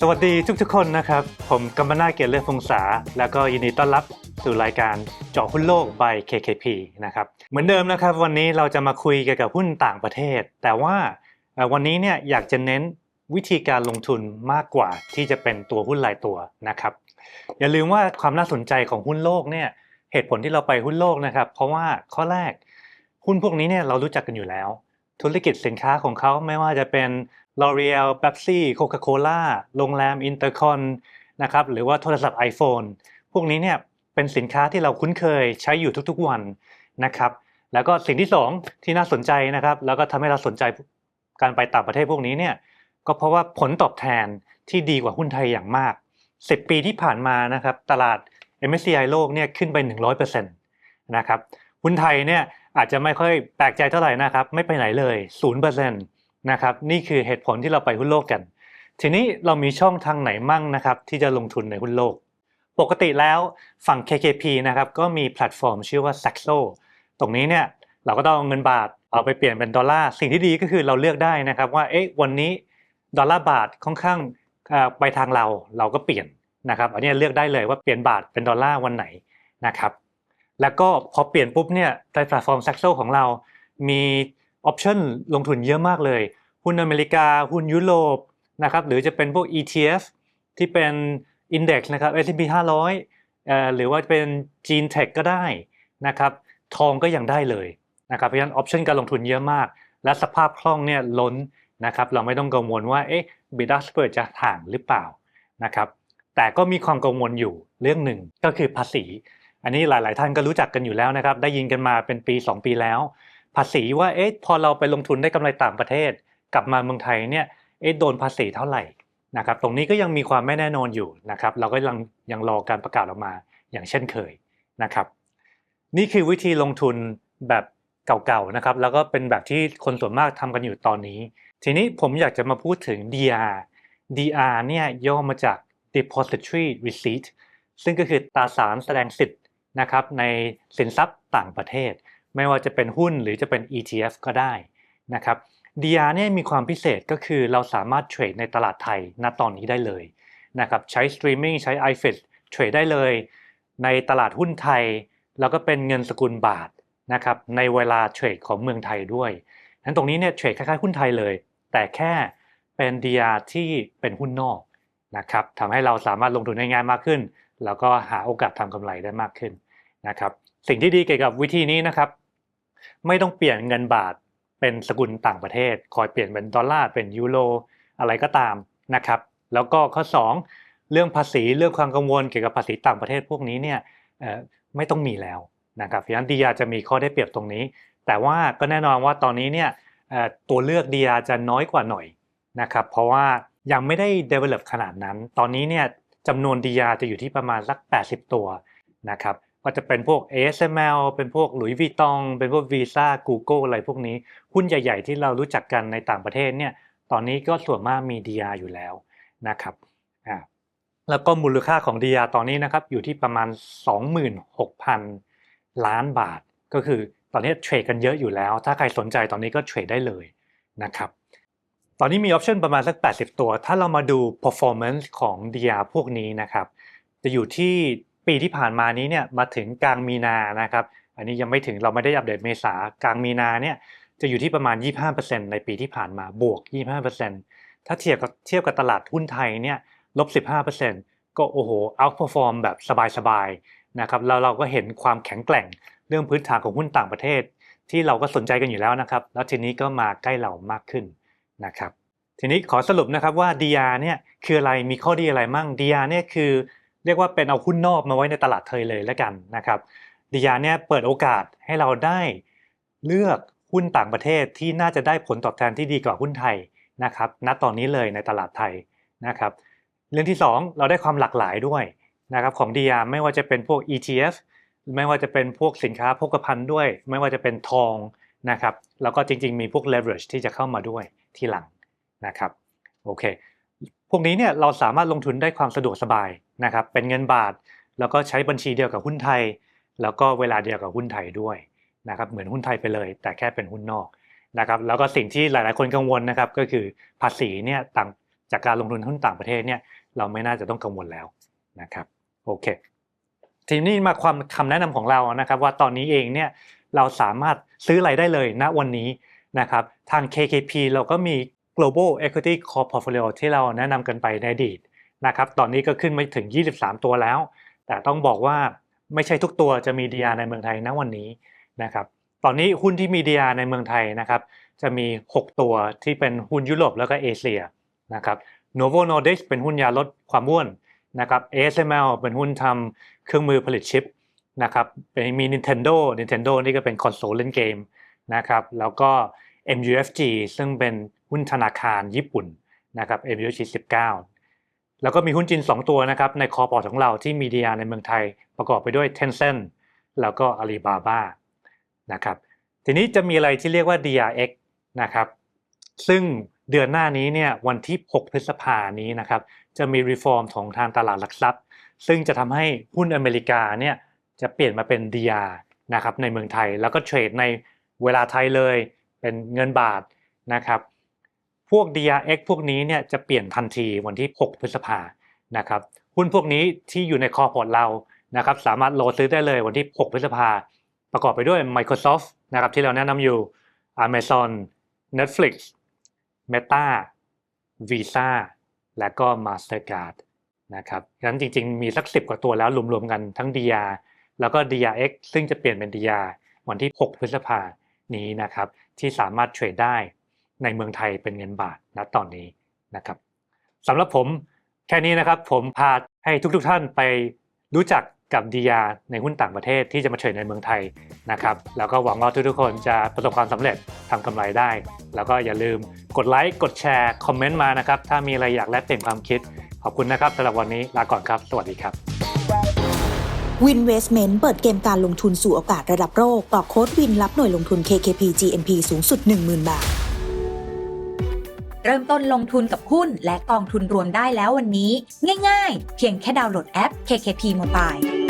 สวัสดีทุกๆคนนะครับ ผมกัมปนาทเกียรติเลือดพงษา แล้วก็ยินดีต้อนรับสู่รายการเจาะหุ้นโลก by KKP นะครับเหมือนเดิมนะครับ วันนี้เราจะมาคุยเกี่ยวกับหุ้นต่างประเทศ แต่ว่าวันนี้เนี่ยอยากจะเน้น วิธีการลงทุนมากกว่าที่จะเป็นตัวหุ้นรายตัวนะครับ อย่าลืมว่าความน่าสนใจของหุ้นโลกเนี่ยเหตุผลที่เราไปหุ้นโลกนะครับ เพราะว่าข้อแรกหุ้นพวกนี้เนี่ยเรารู้จักกันอยู่แล้ว ธุรกิจสินค้าของเขาไม่ว่าจะเป็น L'Oreal Pepsi Coca-Cola โรงแรม Intercon นะครับหรือว่าโทรศัพท์ iPhone พวกนี้เนี่ยเป็นสินค้าที่เราคุ้นเคยใช้อยู่ทุกๆวันนะครับ แล้วก็สิ่งที่สองที่น่าสนใจนะครับ แล้วก็ทำให้เราสนใจการไปต่างประเทศพวกนี้เนี่ย ก็เพราะว่าผลตอบแทนที่ดีกว่าหุ้นไทยอย่างมาก 10 ปีที่ผ่านมานะครับตลาด MSCI โลกเนี่ยขึ้นไป 100%นะครับหุ้นไทยเนี่ยอาจจะไม่ค่อยแปลกใจเท่าไหร่นะครับไม่ไปไหนเลย 0%นะครับนี่คือเหตุผลที่เราไปหุ้นโลกกัน ทีนี้เรามีช่องทางไหนมั่งนะครับที่จะลงทุนในหุ้นโลก ปกติแล้วฝั่ง KKP นะครับก็มีแพลตฟอร์มชื่อว่า Saxo ตรงนี้เนี่ยเราก็ต้องเอาเงินบาทเอาไปเปลี่ยนเป็นดอลลาร์สิ่งที่ดีก็คือเราเลือกได้นะครับว่าเอ๊ะวันนี้ ดอลลาร์บาทค่อนข้างไปทางเราเราก็เปลี่ยนนะครับ อันนี้เลือกได้เลยว่าเปลี่ยนบาทเป็นดอลลาร์วันไหนนะครับ แล้วก็พอเปลี่ยนปุ๊บเนี่ยในแพลตฟอร์ม Saxo ของเรา มีออปชันลงทุนเยอะมากเลย หุ้นอเมริกา หุ้นยุโรปนะครับ หรือจะเป็นพวก ETF ที่เป็น Index นะครับ S&P 500เอ่อหรือว่าเป็น Gene Tech ก็ได้นะครับ ทองก็ยังได้เลยนะครับ เพราะฉะนั้นออปชันการลงทุนเยอะมาก และสภาพคล่องเนี่ยล้น นะครับเราไม่ต้องกังวลว่าเอ๊ะบิดาสเปิดจะห่างหรือเปล่านะครับแต่ก็มีความกังวลอยู่เรื่องหนึ่งก็คือภาษี อันนี้หลาย ๆ ท่านก็รู้จักกันอยู่แล้วนะครับได้ยินกันมาเป็นปี 2 ปีแล้ว ภาษีว่าเอ๊ะพอเราไปลงทุนได้กำไรต่างประเทศ กลับมาเมืองไทยเนี่ยเอ๊ะโดนภาษีเท่าไหร่นะครับตรงนี้ก็ยังมีความไม่แน่นอนอยู่นะครับเราก็ยังยังรอการประกาศออกมาอย่างเช่นเคยนะครับนี่คือวิธีลงทุนแบบเก่าๆนะครับแล้วก็เป็นแบบที่คนส่วนมากทำกันอยู่ตอนนี้ ทีนี้ผมอยากจะมาพูดถึง DR DR เนี่ยย่อมาจาก Depository Receipt ซึ่งก็คือตราสารแสดงสิทธิ์นะครับในสินทรัพย์ต่างประเทศ ไม่ว่าจะเป็นหุ้นหรือจะเป็น ETF ก็ได้นะครับ DR เนี่ยมีความพิเศษก็คือเราสามารถเทรดในตลาดไทยณตอนนี้ได้เลยนะครับใช้สตรีมมิ่งใช้ iFit เทรดได้เลย ในตลาดหุ้นไทย แล้วก็เป็นเงินสกุลบาทนะครับในเวลาเทรดของเมืองไทยด้วย งั้นตรงนี้เนี่ยเทรดคล้ายๆหุ้นไทยเลย แต่แค่เป็น DR ที่เป็นหุ้นนอกนะครับทำให้เราสามารถลงทุนได้ง่ายมากขึ้น แล้วก็หาโอกาสทำกำไรได้มากขึ้นนะครับ สิ่งที่ดีเกี่ยวกับวิธีนี้นะครับ ไม่ต้องเปลี่ยนเงินบาทเป็นสกุลต่างประเทศ คอยเปลี่ยนเป็นดอลลาร์เป็นยูโรอะไรก็ตามนะครับ แล้วก็ข้อ 2 เรื่องภาษีเรื่องความกังวลเกี่ยวกับภาษีต่างประเทศพวกนี้เนี่ยไม่ต้องมีแล้วนะครับเพราะฉะนั้นดียาจะมีข้อได้เปรียบตรงนี้ แต่ว่าก็แน่นอนว่าตอนนี้เนี่ยตัวเลือกดียาจะน้อยกว่าหน่อยนะครับเพราะว่ายังไม่ได้ develop ขนาดนั้น ตอนนี้เนี่ยจำนวนดียาจะอยู่ที่ประมาณสัก 80 ตัวนะครับก็จะเป็นพวก ASML เป็นพวกหลุยส์วีตองเป็นพวก Visa Google อะไรพวกนี้ หุ้นใหญ่ ๆ ที่เรารู้จักกันในต่างประเทศเนี่ยตอนนี้ก็ส่วนมากมี DR อยู่แล้วนะครับอ่าแล้วก็มูลค่าของ DR ตอนนี้นะครับอยู่ที่ประมาณ 26,000 ล้านบาท ก็คือ อนนี้เทรดกันเยอะอยู่แล้ว ถ้าใครสนใจตอนนี้ก็เทรดได้เลยนะครับ ตอนนี้มีออปชันประมาณสัก 80 ตัว ถ้าเรามาดู performance ของ DR พวกนี้นะครับ จะอยู่ที่ปีที่ผ่านมานี้เนี่ยมาถึงกลางมีนานะครับ อันนี้ยังไม่ถึงเราไม่ได้อัปเดตเมษากลางมีนาเนี่ยจะอยู่ที่ประมาณ 25%ในปีที่ผ่านมาบวก 25%ถ้าเทียบกับเทียบกับตลาดหุ้นไทยเนี่ยลบ 15%ก็โอ้โห outperform แบบสบายๆนะครับแล้วเราก็เห็นความแข็งแกร่ง เรื่องพื้นฐานของหุ้นต่างประเทศ ที่เราก็สนใจกันอยู่แล้วนะครับ แล้วทีนี้ก็มาใกล้เรามากขึ้นนะครับ ทีนี้ขอสรุปนะครับว่า DR เนี่ยคืออะไรมีข้อดีอะไรมั่ง DR เนี่ยคือเรียกว่าเป็นเอาหุ้นนอกมาไว้ในตลาดไทยเลยแล้วกันนะครับดียาเนี่ยเปิดโอกาสให้เราได้เลือกหุ้นต่างประเทศที่น่าจะได้ผลตอบแทนที่ดีกว่าหุ้นไทยนะครับ ณตอนนี้เลยในตลาดไทยนะครับ เรื่องที่ 2 เราได้ความหลากหลายด้วยนะครับของดียาไม่ว่าจะเป็นพวก ETF ไม่ว่าจะเป็นพวกสินค้าโภคภัณฑ์ด้วย ไม่ว่าจะเป็นทองนะครับ แล้วก็จริงๆ มีพวก leverage ที่จะเข้ามาด้วยทีหลังนะครับโอเคพวกนี้เนี่ยเราสามารถลงทุนได้ความสะดวกสบายนะครับ เป็นเงินบาท แล้วก็ใช้บัญชีเดียวกับหุ้นไทย แล้วก็เวลาเดียวกับหุ้นไทยด้วยนะครับเหมือนหุ้นไทยไปเลย แต่แค่เป็นหุ้นนอกนะครับแล้วก็สิ่งที่หลายๆ คนกังวลนะครับก็คือภาษีเนี่ยต่างจากการลงทุนหุ้นต่างประเทศเนี่ยเราไม่น่าจะต้องกังวลแล้วนะครับโอเค ทีนี้มาความคำแนะนำของเรานะครับ ว่าตอนนี้เองเนี่ยเราสามารถซื้ออะไรได้เลยณวันนี้นะครับทาง KKP เราก็มี global equity core portfolio ที่เราแนะนำกันไปในอดีตนะครับตอนนี้ก็ขึ้นมาถึง 23 ตัวแล้ว แต่ต้องบอกว่าไม่ใช่ทุกตัวจะมี DR ในเมืองไทยณวันนี้นะครับตอนนี้หุ้นที่มี DR ในเมืองไทยนะครับจะมี 6 ตัวที่เป็นหุ้นยุโรปแล้วก็เอเชียนะครับ Novo Nordisk เป็นหุ้นยาลดความอ้วนนะครับ ASML เป็นหุ้นทำ เครื่องมือผลิตชิปนะครับมี Nintendo Nintendo นี่ก็เป็นคอนโซลเล่นเกมนะครับแล้วก็ MUFG ซึ่งเป็นหุ้นธนาคารญี่ปุ่นนะครับ MUFG 19 แล้วก็มีหุ้นจีน 2 ตัวนะครับในคอพอร์ตของเราที่มี DR ในเมืองไทยประกอบไปด้วย Tencent แล้วก็ Alibaba นะครับทีนี้จะมีอะไรที่เรียกว่า DRX นะครับซึ่งเดือนหน้านี้เนี่ยวันที่ 6 พฤษภานี้นะครับจะมีรีฟอร์มของทางตลาดหลักทรัพย์ ซึ่งจะทำให้หุ้นอเมริกาเนี่ยจะเปลี่ยนมาเป็น DR นะครับในเมืองไทยแล้วก็เทรดในเวลาไทยเลยเป็นเงินบาทนะครับพวก DRX พวกนี้เนี่ยจะเปลี่ยนทันทีวันที่ 6 พฤษภานะครับหุ้นพวกนี้ที่อยู่ในคอพอร์ตเรานะครับสามารถโหลดซื้อได้เลยวันที่ 6 พฤษภาประกอบไปด้วย Microsoft นะครับที่เราแนะนำอยู่ Amazon Netflix Meta Visa และก็ Mastercard นะครับงั้นจริง ๆ มีสัก10กว่าตัวแล้วรวมๆกันทั้ง DR แล้วก็ DRX ซึ่งจะเปลี่ยนเป็น DR วันที่ 6 พฤษภานี้นะครับที่สามารถเทรดได้ในเมืองไทยเป็นเงินบาทณตอนนี้นะครับสำหรับผมแค่นี้นะครับผมพาให้ทุกๆท่านไปรู้จักกับ DR ในหุ้นต่างประเทศที่จะมาเทรดในเมืองไทยนะครับแล้วก็หวังว่าทุกๆคนจะประสบความสำเร็จทำกำไรได้ แล้วก็อย่าลืมกดไลค์กดแชร์คอมเมนต์มานะครับถ้ามีอะไรอยากแลกเปลี่ยนความคิด ขอบคุณนะครับสำหรับวันนี้ลาก่อนครับ สวัสดีครับ วินเวสเมนต์เปิดเกมการลงทุนสู่โอกาสระดับโลกกรอกโค้ดวินรับหน่วยลงทุน KKP GNP สูงสุด 10,000 บาท เริ่มต้นลงทุนกับหุ้นและกองทุนรวมได้แล้ววันนี้ ง่ายๆ เพียงแค่ดาวน์โหลดแอป KKP Mobile